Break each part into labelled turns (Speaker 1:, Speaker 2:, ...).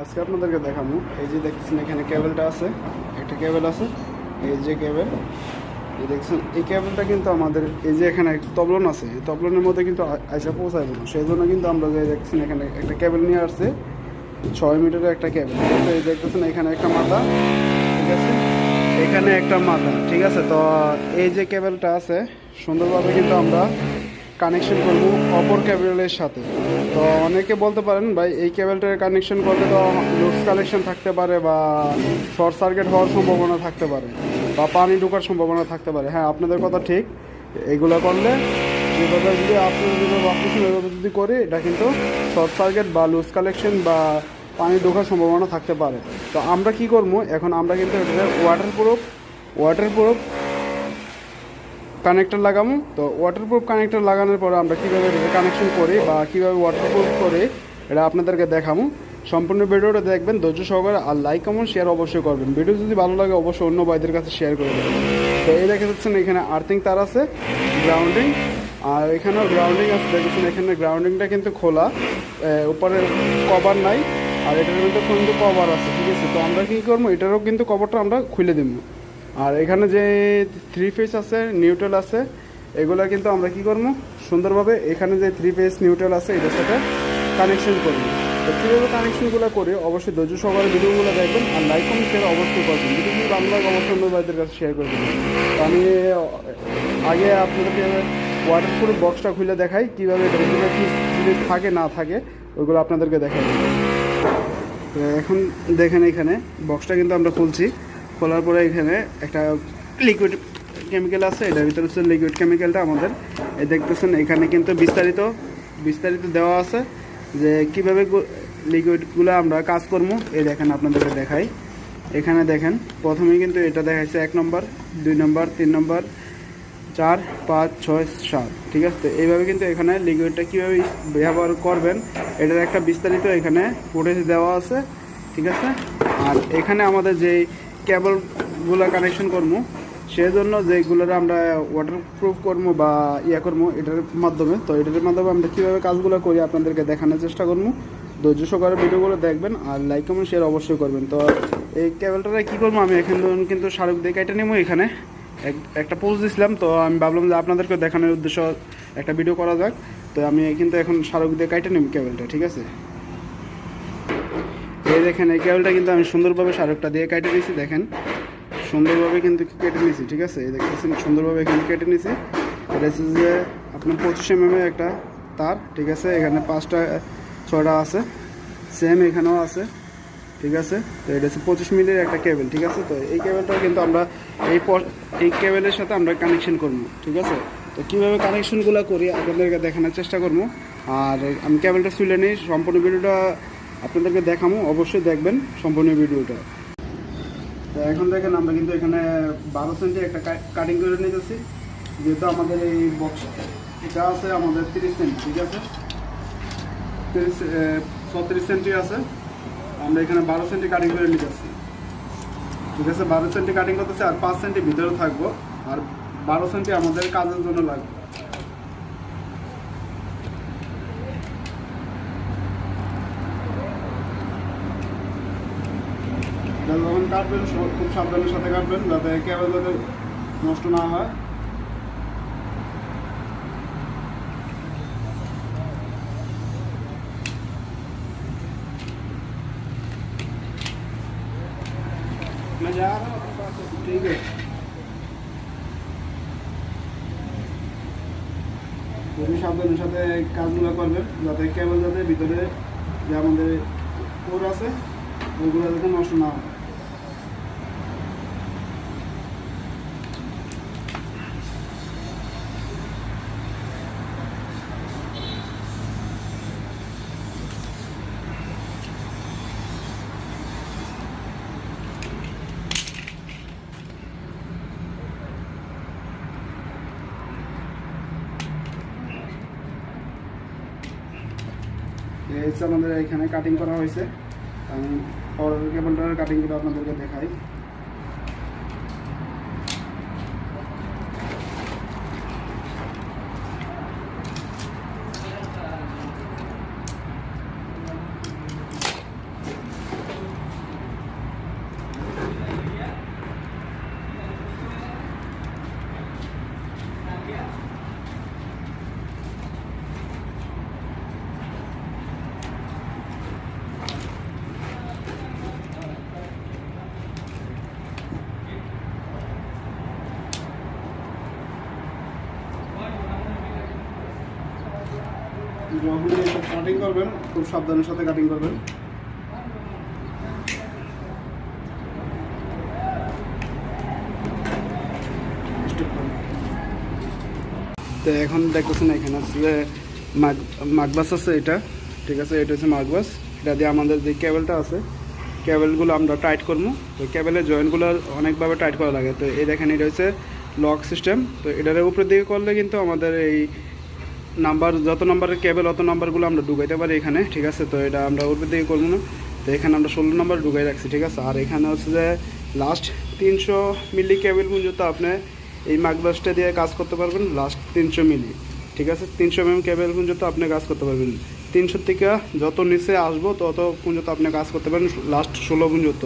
Speaker 1: আজকে আপনাদেরকে দেখাবো। এই যে দেখছেন এখানে কেবলটা আছে, একটা কেবল আছে, এই যে কেবল, এই দেখছেন, এই কেবলটা কিন্তু আমাদের, এই যে এখানে তবলন আছে, এই তবলনের মধ্যে কিন্তু আইসা পৌঁছায় দেবো সেই জন্য কিন্তু আমরা যে দেখছেন এখানে একটা কেবল নিয়ে আসছে, ছয় মিটারের একটা কেবল। আছে এই দেখতেছেন এখানে একটা মাথা, ঠিক আছে? এখানে একটা মাথা, ঠিক আছে? তো এই যে কেবলটা আছে, সুন্দরভাবে কিন্তু আমরা কানেকশন করব অপর ক্যাবেলের সাথে। তো অনেকে বলতে পারেন, ভাই, এই কেবলটার কানেকশন করলে তো লুজ কালেকশন থাকতে পারে বা শর্ট সার্কিট হওয়ার সম্ভাবনা থাকতে পারে বা পানি ঢোকার সম্ভাবনা থাকতে পারে। হ্যাঁ আপনাদের কথা ঠিক, এগুলো করলে যেভাবে যদি আপনি ওইভাবে যদি করি, এটা কিন্তু শর্ট সার্কিট বা লুজ কালেকশন বা পানি ঢোকার সম্ভাবনা থাকতে পারে। তো আমরা কি করব, এখন আমরা কিন্তু এটা waterproof waterproof connector লাগাবো তো ওয়াটারপ্রুফ কানেক্টর লাগানোর পরে আমরা কীভাবে কানেকশন করি বা কীভাবে ওয়াটারপ্রুফ করে, এটা আপনাদেরকে দেখাবো সম্পূর্ণ ভিডিওটা দেখবেন, ধৈর্য সহকারে আর লাইক কমেন্ট শেয়ার অবশ্যই করবেন। ভিডিও যদি ভালো লাগে, অবশ্যই অন্য ভাইদের কাছে শেয়ার করে দেবেন। তো এই দেখে যাচ্ছেন, এখানে আর্থিং তার আছে গ্রাউন্ডিং আর এখানেও গ্রাউন্ডিং আছে, দেখেছেন, এখানে গ্রাউন্ডিংটা কিন্তু খোলা। উপরে কভার নাই, আর এটার মধ্যে কিন্তু কভার আছে, ঠিক আছে? তো আমরা কী করব? এটারও কিন্তু কভারটা আমরা খুলে দেবো। আর এখানে যে থ্রি ফেস আছে নিউট্রাল আছে, এগুলো কিন্তু আমরা কি করব? সুন্দরভাবে এখানে যে থ্রি ফেস নিউট্রাল আছে, এটার সাথে কানেকশন করব তো কীভাবে কানেকশনগুলো করে? অবশ্যই ধৈর্য সহকারে ভিডিওগুলো দেখবেন আর লাইক কমেন্ট শেয়ার অবশ্যই করবেন। ভালো লাগে অবশ্যই অন্য কাছে শেয়ার করে দেবেন। তো আমি আগে আপনাদেরকে ওয়াটার প্রুফ বক্সটা খুলে দেখাই, কীভাবে জিনিস থাকে, না থাকে ওইগুলো আপনাদেরকে দেখাই। এখন দেখেন এখানে বক্সটা কিন্তু আমরা খুলছি। খোলার পরে এখানে একটা লিকুইড কেমিক্যাল আছে, এটার ভিতরে হচ্ছে লিকুইড কেমিক্যালটা আমাদের। এই দেখতেছেন, এখানে কিন্তু বিস্তারিত বিস্তারিত দেওয়া আছে যে কীভাবে লিকুইডগুলো আমরা কাজ করব। এই দেখেন, আপনাদেরকে দেখাই। এখানে দেখেন প্রথমে কিন্তু এটা দেখাইছে এক নম্বর, দুই নম্বর, তিন নম্বর, চার, পাঁচ, ছয়, সাত, ঠিক আছে? এইভাবে কিন্তু এখানে লিকুইডটা কীভাবে ব্যবহার করবেন, এটার একটা বিস্তারিত এখানে ফুটেজ দেওয়া আছে, ঠিক আছে? আর এখানে আমাদের যেই কেবলগুলো কানেকশন করব সেজন্য যেগুলো আমরা ওয়াটার প্রুফ করব বা ইয়া করব এটার মাধ্যমে। তো এটার মাধ্যমে আমরা কীভাবে কাজগুলো করি আপনাদেরকে দেখানোর চেষ্টা করব ধৈর্য সহকারে ভিডিওগুলো দেখবেন আর লাইক কমেন্ট শেয়ার অবশ্যই করবেন। তো এই কেবলটা কী করব আমি? এখানে ধরুন কিন্তু শাহরুখ দিয়ে কেটে নেব এখানে। এক- একটা পোজ দিছিলাম, তো আমি ভাবলাম যে আপনাদেরকে দেখানোর উদ্দেশ্য একটা ভিডিও করা যাক। তো আমি কিন্তু এখন শাহরুখ দিয়ে কাটে নিব কেবলটা, ঠিক আছে? এই দেখেন, এই কেবলটা কিন্তু আমি সুন্দরভাবে শাহরুখটা দিয়ে কেটে নিয়েছি, দেখেন। সুন্দরভাবে কিন্তু কেটে নিয়েছি, ঠিক আছে? এই দেখতেছেন, সুন্দরভাবে এখানে কেটে নিয়েছি। এটা যে আপনার পঁচিশ এম একটা তার, ঠিক আছে? এখানে পাঁচটা, ছয়টা আছে। সেম এখানেও আছে, ঠিক আছে? তো এটা হচ্ছে পঁচিশ মিলির একটা কেবল, ঠিক আছে? তো এই কেবলটা কিন্তু আমরা এই এই কেবলের সাথে আমরা কানেকশন করব, ঠিক আছে? তো কীভাবে কানেকশনগুলো করি, আপনাদেরকে দেখানোর চেষ্টা করব। আর আমি কেবলটা তুলে নিই, সম্পূর্ণ ভিডিওটা আপনাদেরকে দেখাবো অবশ্যই দেখবেন সম্পূর্ণ ভিডিওটা। তো এখন দেখেন, আমরা কিন্তু এখানে বারো সেন্টি একটা কাটিং করে নিতেছি, যেহেতু আমাদের এই বক্স এটা আছে আমাদের তিরিশ সেন্টি, ঠিক আছে? তিরিশ ছত্রিশ সেন্টি আছে। আমরা এখানে বারো সেন্টি কাটিং করে নিতেছি। ঠিক আছে? বারো সেন্টি কাটিং করতেছি আর পাঁচ সেন্টি ভিতরে থাকব। আর বারো সেন্টি আমাদের কাজের জন্য লাগবে। যখন কাটবেন সব- খুব সাবধানের সাথে কাটবেন যাতে কেবল যাতে নষ্ট না হয় मैं जा रहा हूँ अपने पास से। ठीक है খুবই সাবধানের সাথে কাজগুলো করবেন যাতে কেবল যাতে ভিতরে যে আমাদের কোর আছে ওইগুলো যাতে নষ্ট না হয় হচ্ছে আমাদের এখানে কাটিং করা হয়েছে। আমি কেবলটার কাটিংগুলো আপনাদেরকে দেখাই। যখন এইসব কাটিং করবেন, খুব সাবধানের সাথে কাটিং করবেন। তো এখন দেখতেছেন এখানে আসলে মাগ, মাগবাস আছে এটা, ঠিক আছে? এটা হচ্ছে মাগবাস। এটা দিয়ে আমাদের যে কেবলটা আছে কেবলগুলো আমরা টাইট করব। তো কেবলের জয়েন্টগুলো অনেকভাবে টাইট করা লাগে। তো এই দেখেন, এটা হচ্ছে লক সিস্টেম তো এটার উপরের দিকে করলে কিন্তু আমাদের এই নাম্বার, যত নাম্বারের কেবল অত নাম্বারগুলো আমরা ঢুকাইতে পারি এখানে, ঠিক আছে? তো এটা আমরা উপরের দিকে করব না। তো এখানে আমরা ষোলো নাম্বার ঢুকাই রাখছি, ঠিক আছে? আর এখানে হচ্ছে যে লাস্ট তিনশো মিলি কেবল পর্যন্ত আপনি এই মাগবাসটা দিয়ে কাজ করতে পারবেন লাস্ট তিনশো মিলি ঠিক আছে? তিনশো এম কেবল পর্যন্ত আপনি কাজ করতে পারবেন। তিনশো থেকে যত নিচে আসব, তত পর্যন্ত আপনি কাজ করতে পারবেন লাস্ট ষোলো পর্যন্ত।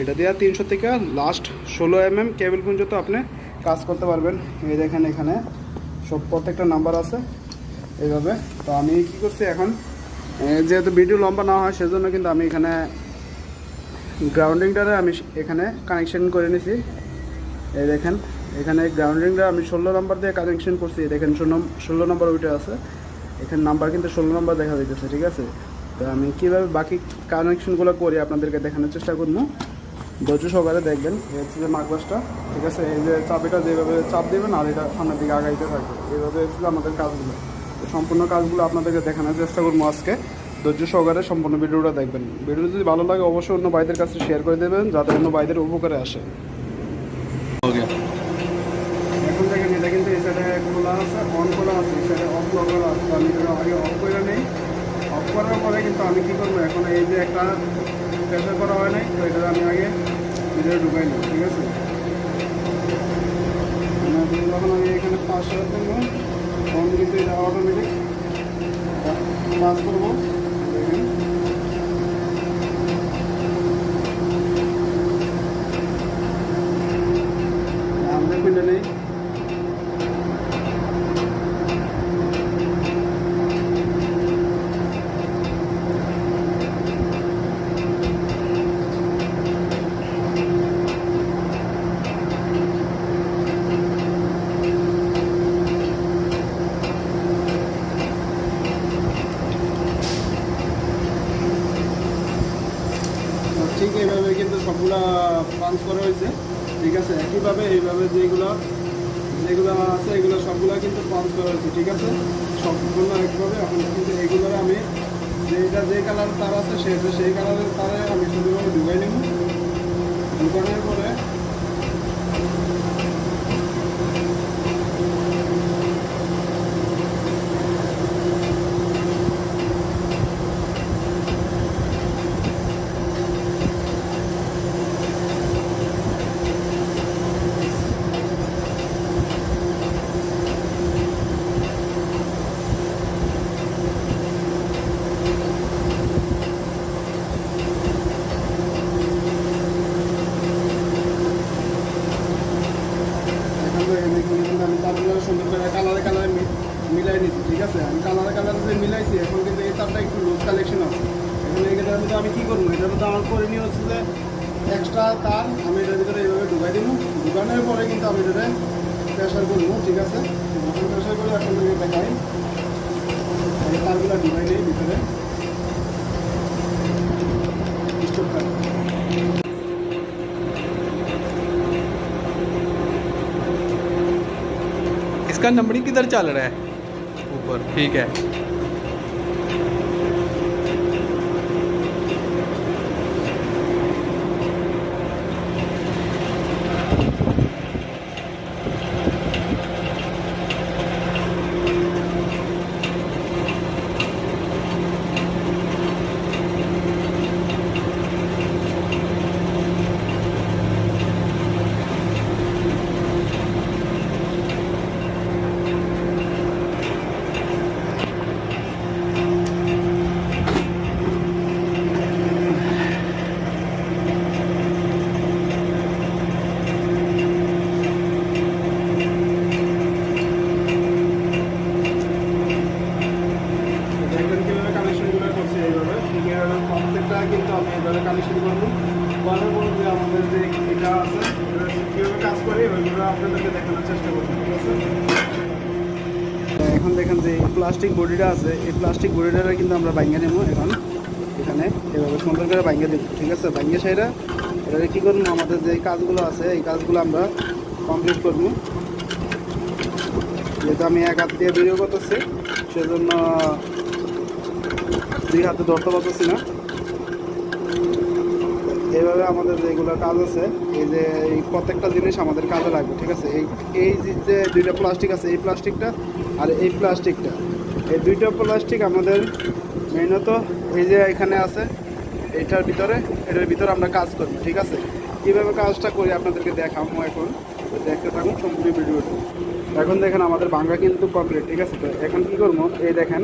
Speaker 1: এটা দিয়ে তিনশো থেকে লাস্ট ষোলো এম এম কেবল পর্যন্ত আপনি কাজ করতে পারবেন। এই দেখেন এখানে সব প্রত্যেকটা নাম্বার আছে। এইভাবে। তো আমি কি করছি এখন? যেহেতু ভিডিও লম্বা না হয়, সেজন্য কিন্তু আমি এখানে গ্রাউন্ডিংটারে আমি এখানে কানেকশন করে নিছি। এই দেখেন, এখানে গ্রাউন্ডিংটা আমি ষোলো নম্বর দিয়ে কানেকশন করছি। দেখেন, ষোলো ষোলো নম্বর ওইটা আছে। এখানে নাম্বার কিন্তু ষোলো নম্বর দেখা যাইতেছে, ঠিক আছে? তো আমি কীভাবে বাকি কানেকশনগুলো করি আপনাদেরকে দেখানোর চেষ্টা করব। ধৈর্য সহকারে দেখবেন, এই হচ্ছে যে মার্কবাসটা ঠিক আছে? এই যে চাবিটা যেভাবে চাপ দেবেন, আর এটা সামনের দিকে আগাইতে থাকবে। এইভাবে হচ্ছে আমাদের কাজগুলো। সম্পূর্ণ কাজগুলো আপনাদেরকে দেখানোর চেষ্টা করব আজকে। ধৈর্য সহকারে সম্পূর্ণ ভিডিওটা দেখবেন। ভিডিও যদি ভালো লাগে অবশ্যই অন্য বাইদের কাছে শেয়ার করে দেবেন যাতে অন্য বাইদের উপকারে আসে।
Speaker 2: ওকে
Speaker 1: এখন এটা কিন্তু খোলা আছে অন আছে অফ করা আছে। আমি অফ করে নেই। অফ করার কিন্তু আমি কী করব? এখন এই যে একটা করা এটা আমি আগে ঢুকাই নিই ঠিক আছে? যখন আমি এখানে পাঁচশো দেবো তখন কিন্তু এটা পাস করব দেখেন আমরা খুলে নেই ঠিক এইভাবে কিন্তু সবগুলা পাঞ্চ করা হয়েছে ঠিক আছে, একইভাবে এইভাবে যেগুলো যেগুলো আছে, এগুলো সবগুলো কিন্তু পাঞ্চ করা হয়েছে, ঠিক আছে? সম্পূর্ণ একইভাবে এখন কিন্তু এগুলো আমি যেটা যে কালার তার আছে, সেটা সেই কালারের তারে আমি শুধুভাবে ঢুকাই নেব। ঢুকানোর পরে
Speaker 2: इसका नंबरिंग किधर चल रहा है? ऊपर ठीक है।
Speaker 1: এইভাবে ঠিক প্রত্যেকটা কিন্তু আমি এইভাবে কানেকশন করব। করার পর যে আমাদের যে এটা আছে কীভাবে কাজ করে, ওইগুলো আপনাদেরকে দেখানোর চেষ্টা করব, ঠিক আছে? এখন দেখেন যে প্লাস্টিক বডিটা আছে, এই প্লাস্টিক বডিটা কিন্তু আমরা বাইঙ্গা নেব এখন। এখানে এভাবে সুন্দর করে বাইঙ্গা দেবো, ঠিক আছে? বাইঙ্গা সাইডা এবারে কী করব, আমাদের যে কাজগুলো আছে, এই কাজগুলো আমরা কমপ্লিট করব। যেহেতু আমি এক হাত দিয়ে ভিডিও করতেছি, সেজন্য দুই হাতে ধরতে পারতেছি না। এইভাবে আমাদের যেগুলো কাজ আছে, এই যে এই প্রত্যেকটা জিনিস আমাদের কাজে লাগবে, ঠিক আছে? এই এই যে- দুইটা প্লাস্টিক আছে, এই প্লাস্টিকটা আর এই প্লাস্টিকটা এই দুইটা প্লাস্টিক আমাদের মেইনত এই যে এখানে আছে এটার ভিতরে এটার ভিতরে আমরা কাজ করব, ঠিক আছে? কীভাবে কাজটা করি আপনাদেরকে দেখাবো এখন। দেখতে থাকুন সম্পূর্ণ ভিডিওটা। এখন দেখেন আমাদের বাংলা কিন্তু কমপ্লিট ঠিক আছে? তো এখন কি করব? এই দেখেন,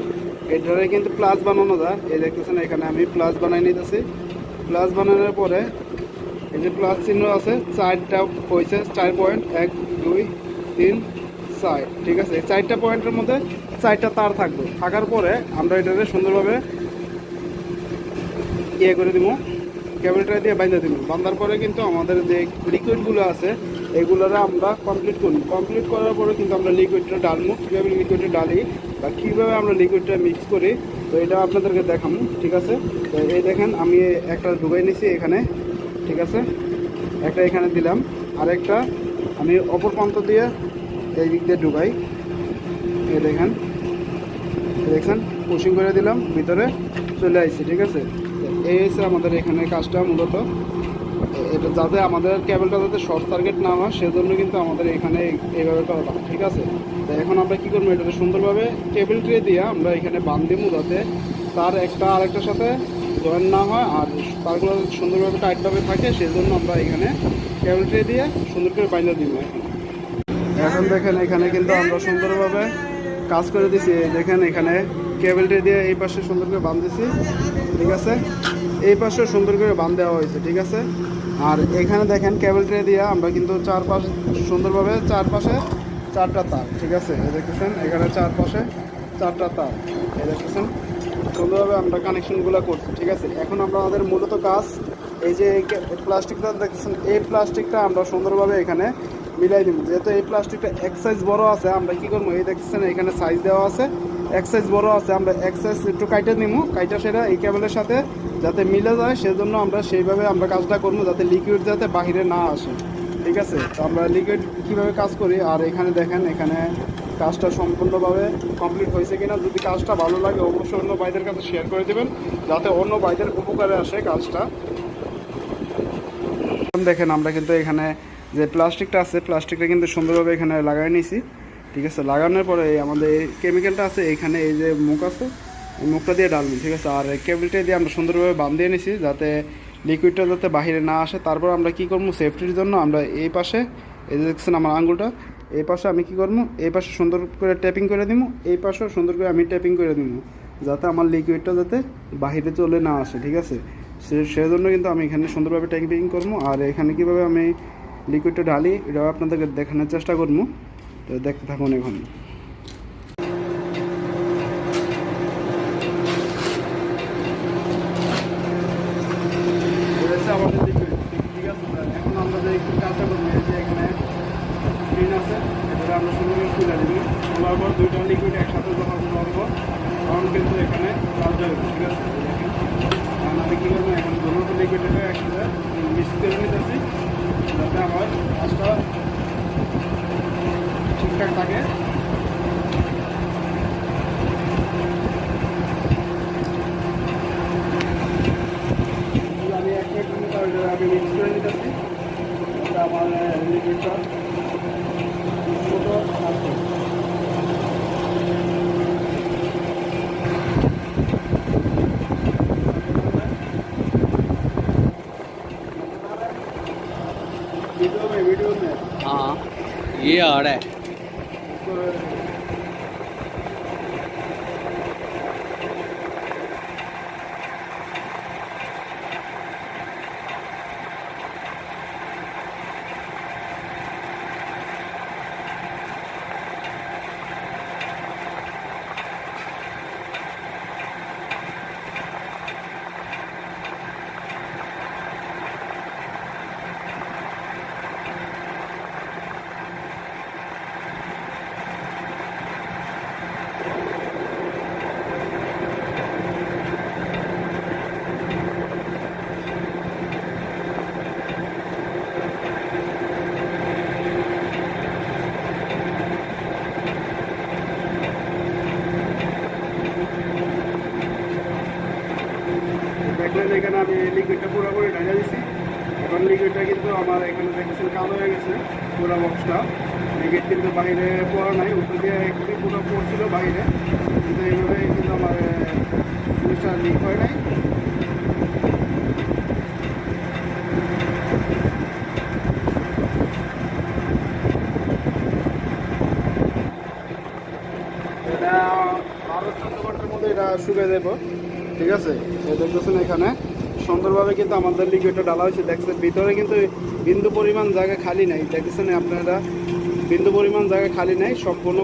Speaker 1: এটারে কিন্তু প্লাস বানানো যায়। এই দেখতেছেন, এখানে আমি প্লাস বানাই নিতেছি। প্লাস বানানোর পরে এই যে প্লাস চিহ্ন আছে, চারটা হয়েছে চার পয়েন্ট এক, দুই, তিন, চার, ঠিক আছে? এই চারটা পয়েন্টের মধ্যে চারটা তার থাকবে। থাকার পরে আমরা এটাকে সুন্দরভাবে ইয়ে করে দিব কেবলটা দিয়ে বাইন্ধে দিব। বাঁধার পরে কিন্তু আমাদের যে লিকুইডগুলো আছে এগুলোরে আমরা কমপ্লিট করি। কমপ্লিট করার পরে কিন্তু আমরা লিকুইডটা ডালবো। কীভাবে লিকুইডটা ডালি বা কীভাবে আমরা লিকুইডটা মিক্স করি, তো এটা আপনাদেরকে দেখাবো, ঠিক আছে? তো এই দেখেন, আমি একটা ডুবাই নিছি এখানে, ঠিক আছে? একটা এখানে দিলাম। আর একটা আমি অপর প্রান্ত দিয়ে এই দিক দিয়ে ডুবাই। এই দেখেন, দেখছেন? পুশিং করে দিলাম, ভিতরে চলে আসছে ঠিক আছে? এই হচ্ছে আমাদের এখানে কাজটা মূলত। এটা যাতে আমাদের কেবলটা যাতে শর্ট সার্কিট না হয় সেজন্য কিন্তু আমাদের এখানে এইভাবে করা হয়, ঠিক আছে? তো এখন আমরা কি করব এটাতে সুন্দরভাবে টেবিল ট্রে দিয়ে আমরা এখানে বান দিব যাতে তার একটা আরেকটার সাথে জয়েন না হয় আর তারগুলো সুন্দরভাবে টাইটভাবে থাকে সেজন্য আমরা এখানে কেবল ট্রে দিয়ে সুন্দর করে বাইন্দা দিব এখন। দেখেন এখানে কিন্তু আমরা সুন্দরভাবে কাজ করে দিছি। দেখেন এখানে কেবলটি দিয়ে এই পাশে সুন্দর করে বাঁধ ঠিক আছে? এই পাশে সুন্দর করে বাঁধ দেওয়া হয়েছে ঠিক আছে? আর এখানে দেখেন কেবল ট্রে দিয়ে আমরা কিন্তু চারপাশ সুন্দরভাবে চারপাশে চারটা তার, ঠিক আছে? এই দেখতেছেন, এখানে চারপাশে চারটা তার, এই দেখতেছেন? সুন্দরভাবে আমরা কানেকশনগুলো করছি, ঠিক আছে? এখন আমরা আমাদের মূলত কাজ, এই যে প্লাস্টিকটা দেখতেছেন, এই প্লাস্টিকটা আমরা সুন্দরভাবে এখানে মিলাই দিব। যেহেতু এই প্লাস্টিকটা এক সাইজ বড় আছে, আমরা কি করব? এই দেখতেছেন, এখানে সাইজ দেওয়া আছে, এক সাইজ বড় আছে, আমরা এক সাইজ একটু কাইটা নিবো কাইটা সেটা এই কেবলের সাথে যাতে মিলে যায়, সেজন্য আমরা সেইভাবে আমরা কাজটা করব যাতে লিকুইড যাতে বাহিরে না আসে। ঠিক আছে? তো আমরা লিকুইড কীভাবে কাজ করি? আর এখানে দেখেন, এখানে কাজটা সম্পূর্ণভাবে কমপ্লিট হয়েছে কিনা। যদি কাজটা ভালো লাগে, অবশ্যই অন্য ভাইদের কাছে শেয়ার করে দেবেন, যাতে অন্য ভাইদের উপকারে আসে কাজটা। দেখেন, আমরা কিন্তু এখানে যে প্লাস্টিকটা আছে, প্লাস্টিকটা কিন্তু সুন্দরভাবে এখানে লাগাই নিয়েছি ঠিক আছে? লাগানোর পরে আমাদের এই কেমিক্যালটা আছে, এখানে এই যে মুখ আছে মুখটা দিয়ে ডালবেন ঠিক আছে? আর কেবলটা দিয়ে আমরা সুন্দরভাবে বাঁধ দিয়ে নিয়েছি যাতে লিকুইডটা যাতে বাইরে না আসে। তারপর আমরা কি করব? সেফটির জন্য আমরা এই পাশে, এই দেখছেন আমার আঙ্গুলটা, এই পাশে আমি কি করব? এই পাশে সুন্দর করে ট্যাপিং করে দিব, এই পাশেও সুন্দর করে আমি ট্যাপিং করে দিব, যাতে আমার লিকুইডটা যাতে বাহিরে চলে না আসে, ঠিক আছে? সে, সেজন্য কিন্তু আমি এখানে সুন্দরভাবে ট্যাপিং করব। আর এখানে কীভাবে আমি লিকুইডটা ঢালি, এটাও আপনাদেরকে দেখানোর চেষ্টা করব। তো দেখতে থাকুন এখন রয়েছে আমাদের liquid, ঠিক আছে স্যার? এখন আমরা যে একটু কাজটা করব এই যে এখানে স্ক্রিন আছে এটাকে আমরা সুন্দর করে তুলে তোলার পর দুইটা লিকুইড একসাথে যখন করব তখন কিন্তু এখানে কাজ যাবে ঠিক আছে। এখন আমি কী করব, এখন দুটো লিকুইডটাকে একসাথে মিক্স করে নিতেছি, যাতে আমার কাজটা ঠিকঠাক থাকে আমি এক মিনিট আমি মিক্স করে নিতেছি আমার লিকুইডটা ആടേ লিকুইডটা পুরোপুরি ঢাকা দিছি। এখন লিকুইডটা কিন্তু আমার এখানে দেখতেছেন কালো হয়ে গেছে পুরো বক্সটা লিকুইড কিন্তু বাইরে পড়া নাই, উপর দিয়ে একটু পুরো পড়ছিল বাইরে। কিন্তু এইভাবে কিন্তু আমার জিনিসটা লিক হয় নাই। এটা বারো চোদ্দ ঘণ্টার মধ্যে এটা শুকিয়ে দেবো ঠিক আছে? দেখতেছেন এখানে। সুন্দরভাবে কিন্তু আমাদের লিকুইডটা ডালা হয়েছে। দেখছেন, ভিতরে কিন্তু বিন্দু পরিমাণ জায়গা খালি নাই। দেখতেছেন আপনারা, বিন্দু পরিমাণ জায়গা খালি নাই, সম্পূর্ণ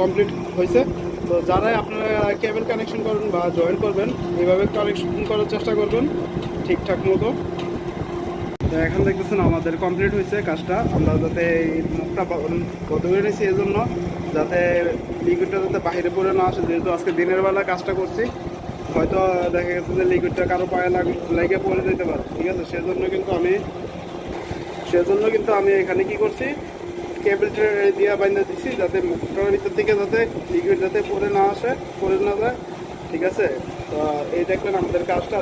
Speaker 1: কমপ্লিট হয়েছে। তো যারাই আপনারা কেবল কানেকশন করবেন বা জয়েন করবেন এইভাবে কানেকশন করার চেষ্টা করবেন, ঠিকঠাক মতো। তো এখন দেখতেছেন আমাদের কমপ্লিট হয়েছে কাজটা। আমরা যাতে এই মুখটা বন্ধ করে নিয়েছি এই জন্য যাতে লিকুইডটা যাতে বাইরে পড়ে না আসে, যেহেতু আজকে দিনের বেলা কাজটা করছি। হয়তো দেখা গেছে যে লিকুইডটা কারও পায়ে লাগ পড়ে যেতে পারে, ঠিক আছে? সেজন্য কিন্তু আমি, সেজন্য কিন্তু আমি এখানে কি করছি? কেবলটা দিয়ে বাইন্দা দিচ্ছি যাতে মুখটার ভিতর থেকে যাতে লিকুইড যাতে পড়ে না আসে, পড়ে না যায়, ঠিক আছে? তো এই দেখবেন আমাদের কাজটা।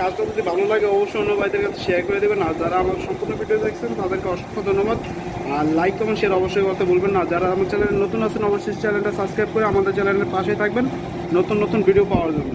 Speaker 1: কাজটা যদি ভালো লাগে, অবশ্যই অন্য ভাইদের কাছে শেয়ার করে দেবেন। আর যারা আমার সম্পূর্ণ ভিডিও দেখছেন, তাদেরকে অসংখ্য ধন্যবাদ। আর লাইক কমেন্ট শেয়ার অবশ্যই করতে বলবেন না। যারা আমার চ্যানেলে নতুন আছেন, অবশ্যই চ্যানেলটা সাবস্ক্রাইব করে আমাদের চ্যানেলের পাশে থাকবেন। নতুন নতুন ভিডিও পাওয়ার জন্য।